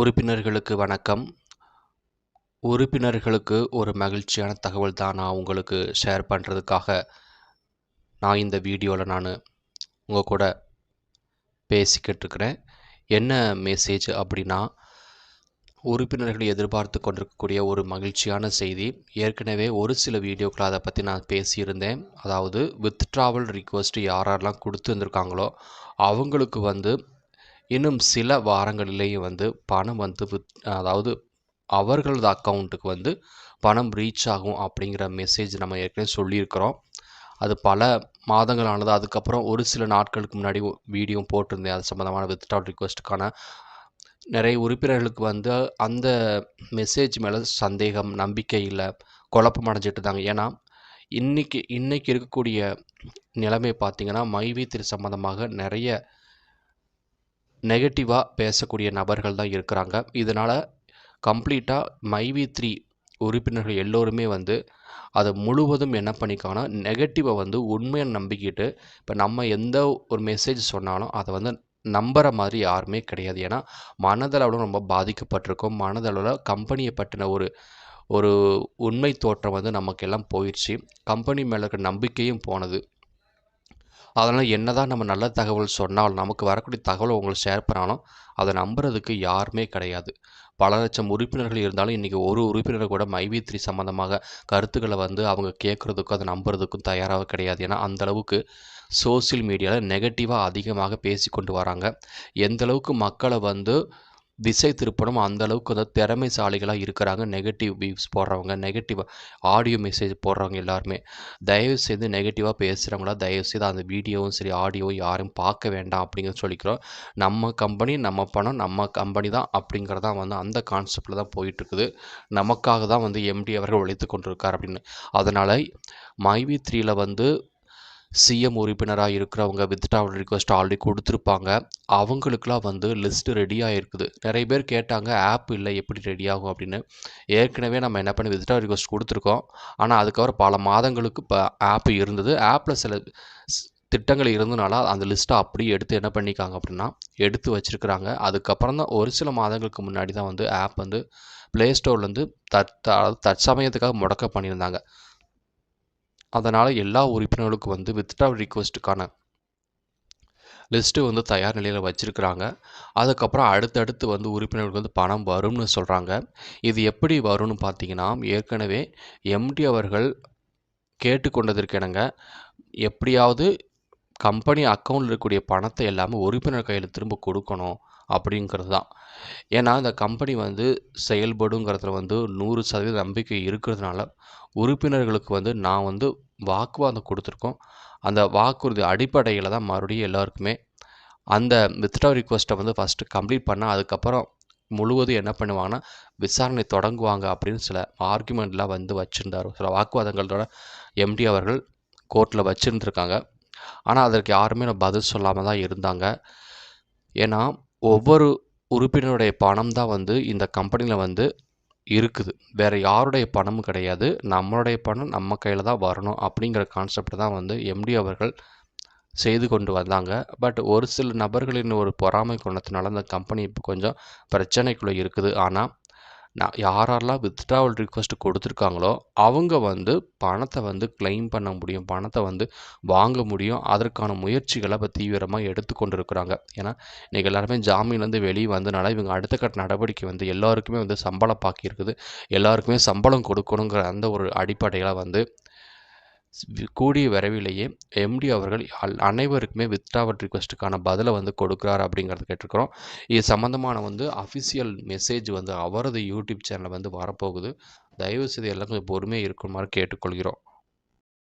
உறுப்பினர்களுக்கு வணக்கம். உறுப்பினர்களுக்கு ஒரு மகிழ்ச்சியான தகவல் தான் நான் உங்களுக்கு ஷேர் பண்ணுறதுக்காக நான் இந்த வீடியோவில் நான் உங்கள் கூட பேசிக்கிட்டு இருக்கிறேன். என்ன மெசேஜ் அப்படின்னா உறுப்பினர்கள் எதிர்பார்த்து கொண்டிருக்கக்கூடிய ஒரு மகிழ்ச்சியான செய்தி. ஏற்கனவே ஒரு சில வீடியோக்கள் அதை பற்றி நான் பேசியிருந்தேன். அதாவது வித்ட்ராவல் ரிக்வஸ்ட்டு யாரெல்லாம் கொடுத்துருந்துருக்காங்களோ அவங்களுக்கு வந்து இன்னும் சில வாரங்களிலேயே வந்து பணம் வந்து வித் அதாவது அவர்களது அக்கௌண்ட்டுக்கு வந்து பணம் ரீச் ஆகும் அப்படிங்கிற மெசேஜ் நம்ம ஏற்கனவே சொல்லியிருக்கிறோம். அது பல மாதங்கள் ஆனது அதுக்கப்புறம் ஒரு சில நாட்களுக்கு முன்னாடி வீடியோ போட்டிருந்தேன். அது சம்மந்தமான வித்ட்ராவல் ரிக்வஸ்ட்டுக்கான நிறைய உறுப்பினர்களுக்கு வந்து அந்த மெசேஜ் மேலே சந்தேகம் நம்பிக்கை இல்லை. குழப்பம் அடைஞ்சிட்டு இருந்தாங்க. ஏன்னா இன்றைக்கி இன்றைக்கி இருக்கக்கூடிய நிலைமை பார்த்திங்கன்னா மைவி திரு சம்மந்தமாக நிறைய நெகட்டிவாக பேசக்கூடிய நபர்கள் தான் இருக்கிறாங்க. இதனால் கம்ப்ளீட்டாக மைவி த்ரீ உறுப்பினர்கள் எல்லோருமே வந்து அதை முழுவதும் என்ன பண்ணிக்கானா நெகட்டிவை வந்து உண்மையை நம்பிக்கிட்டு இப்போ நம்ம எந்த ஒரு மெசேஜ் சொன்னாலும் அதை வந்து நம்புகிற மாதிரி யாருமே கிடையாது. ஏன்னா மனதளவில் ரொம்ப பாதிக்கப்பட்டிருக்கோம். மனதளவில் கம்பெனியை பற்றின ஒரு ஒரு உண்மை தோற்றம் வந்து நமக்கெல்லாம் போயிடுச்சு கம்பெனி மேலே இருக்கிற நம்பிக்கையும் போனது. அதனால் என்ன தான் நம்ம நல்ல தகவல் சொன்னாலும் நமக்கு வரக்கூடிய தகவலை உங்களுக்கு ஷேர் பண்ணாலும் அதை நம்புறதுக்கு யாருமே கிடையாது. பல லட்சம் உறுப்பினர்கள் இருந்தாலும் இன்றைக்கி ஒரு உறுப்பினர் கூட மைவி த்ரீ சம்மந்தமாக கருத்துக்களை வந்து அவங்க கேட்குறதுக்கும் அதை நம்புறதுக்கும் தயாராக கிடையாது. ஏன்னா அந்தளவுக்கு சோசியல் மீடியாவில் நெகட்டிவாக அதிகமாக பேசி கொண்டு வராங்க எந்தளவுக்கு மக்களை வந்து திசை திருப்பணும் அந்த அளவுக்கு அதாவது திறமைசாலிகளாக இருக்கிறாங்க. நெகட்டிவ் வியூஸ் போடுறவங்க நெகட்டிவ் ஆடியோ மெசேஜ் போடுறவங்க எல்லாருமே. தயவு செய்து நெகட்டிவாக பேசுகிறவங்களா தயவு செய்து அந்த வீடியோவும் சரி ஆடியோவும் யாரும் பார்க்க வேண்டாம் அப்படிங்கிறத சொல்லிக்கிறோம். நம்ம கம்பெனி நம்ம பணம் நம்ம கம்பெனி தான் அப்படிங்கிறதான் வந்து அந்த கான்செப்டில் தான் போயிட்டுருக்குது. நமக்காக தான் வந்து எம்டி அவர்கள் உழைத்து கொண்டிருக்கார் அப்படின்னு. அதனால் மைவி த்ரீயில் வந்து சிஎம் உறுப்பினராக இருக்கிறவங்க வித்ட்ராவல் ரிக்வஸ்ட் ஆல்ரெடி கொடுத்துருப்பாங்க. அவங்களுக்குலாம் வந்து லிஸ்ட்டு ரெடியாக இருக்குது நிறைய பேர் கேட்டாங்க ஆப் இல்லை எப்படி ரெடி ஆகும்? அப்படின்னு. ஏற்கனவே நம்ம என்ன பண்ணி வித்ட்ராவல் ரிக்வஸ்ட் கொடுத்துருக்கோம். ஆனால் அதுக்கப்புறம் பல மாதங்களுக்கு இப்போ ஆப் இருந்தது. ஆப்பில் சில திட்டங்கள் இருந்தனால அந்த லிஸ்ட்டை அப்படியே எடுத்து என்ன பண்ணிக்காங்க அப்படின்னா எடுத்து வச்சுருக்குறாங்க. அதுக்கப்புறம் தான் ஒரு சில மாதங்களுக்கு முன்னாடி தான் வந்து ஆப் வந்து ப்ளே ஸ்டோர்லேருந்து தற் தற்சமயத்துக்காக முடக்க பண்ணியிருந்தாங்க. அதனால் எல்லா உறுப்பினர்களுக்கும் வந்து வித்ட்ரா ரிக்வஸ்ட்டுக்கான லிஸ்ட்டு வந்து தயார் நிலையில் வச்சுருக்குறாங்க. அதுக்கப்புறம் அடுத்தடுத்து வந்து உறுப்பினர்களுக்கு வந்து பணம் வரும்னு சொல்கிறாங்க இது எப்படி வரும்னு பார்த்தீங்கன்னா ஏற்கனவே எம்டி அவர்கள் கேட்டுக்கொண்டதற்கெனங்க எப்படியாவது கம்பெனி அக்கௌண்ட்டில் இருக்கக்கூடிய பணத்தை எல்லாமே உறுப்பினர் கையில் திரும்ப கொடுக்கணும். அப்படிங்கிறது தான். ஏன்னா இந்த கம்பெனி வந்து செயல்படுங்கிறதுல வந்து நூறு சதவீத நம்பிக்கை இருக்கிறதுனால உறுப்பினர்களுக்கு வந்து நான் வந்து வாக்குவாதம் கொடுத்துருக்கோம். அந்த வாக்குறுதி அடிப்படையில் தான் மறுபடியும் எல்லாருக்குமே அந்த வித்ட்ரா ரிக்வஸ்ட்டை வந்து ஃபஸ்ட்டு கம்ப்ளீட் பண்ணால் அதுக்கப்புறம் முழுவதும் என்ன பண்ணுவாங்கன்னா விசாரணை தொடங்குவாங்க அப்படின்னு சில ஆர்குமெண்ட்லாம் வந்து வச்சுருந்தார். சில வாக்குவாதங்களோட எம்டி அவர்கள் கோர்ட்டில் வச்சுருந்துருக்காங்க. ஆனால் அதற்கு யாருமே பதில் சொல்லாமல் தான் இருந்தாங்க. ஏன்னா ஒவ்வொரு உறுப்பினருடைய பணம் தான் வந்து இந்த கம்பெனியில் வந்து இருக்குது. வேறு யாருடைய பணமும் கிடையாது. நம்மளுடைய பணம் நம்ம கையில் தான் வரணும் அப்படிங்கிற கான்செப்ட் தான் வந்து எம்டி அவர்கள் செய்து கொண்டு வந்தாங்க. பட் ஒரு சில நபர்களின் ஒரு பொறாமை குணத்தினால அந்த கம்பெனி இப்போ கொஞ்சம் பிரச்சனைக்குள்ளே இருக்குது. ஆனால் நான் யாரெல்லாம் வித்ட்ராவல் ரிக்வஸ்ட் கொடுத்துருக்காங்களோ அவங்க வந்து பணத்தை வந்து கிளைம் பண்ண முடியும் பணத்தை வந்து வாங்க முடியும். அதற்கான முயற்சிகளை இப்போ தீவிரமாக எடுத்துக்கொண்டு இருக்கிறாங்க ஏன்னா இன்றைக்கி எல்லாருமே ஜாமீன்லேருந்து வெளியே வந்தனால இவங்க அடுத்த கட்ட நடவடிக்கை வந்து எல்லாருக்குமே வந்து சம்பளம் பாக்கி இருக்குது எல்லாருக்குமே சம்பளம் கொடுக்கணுங்கிற அந்த ஒரு அடிப்படையில் வந்து கூடிய விரைவிலேயே எம்டி அவர்கள் அனைவருக்குமே வித்ட்ராவல் ரிக்வெஸ்ட்டுக்கான பதிலை வந்து கொடுக்குறாரு அப்படிங்கிறத கேட்டிருக்கிறோம். இது சம்மந்தமான வந்து அஃபிஷியல் மெசேஜ் வந்து அவரது யூடியூப் சேனலில் வந்து வரப்போகுது. தயவு செய்து எல்லாம் கொஞ்சம் பொறுமையாக இருக்குமாறு கேட்டுக்கொள்கிறோம்.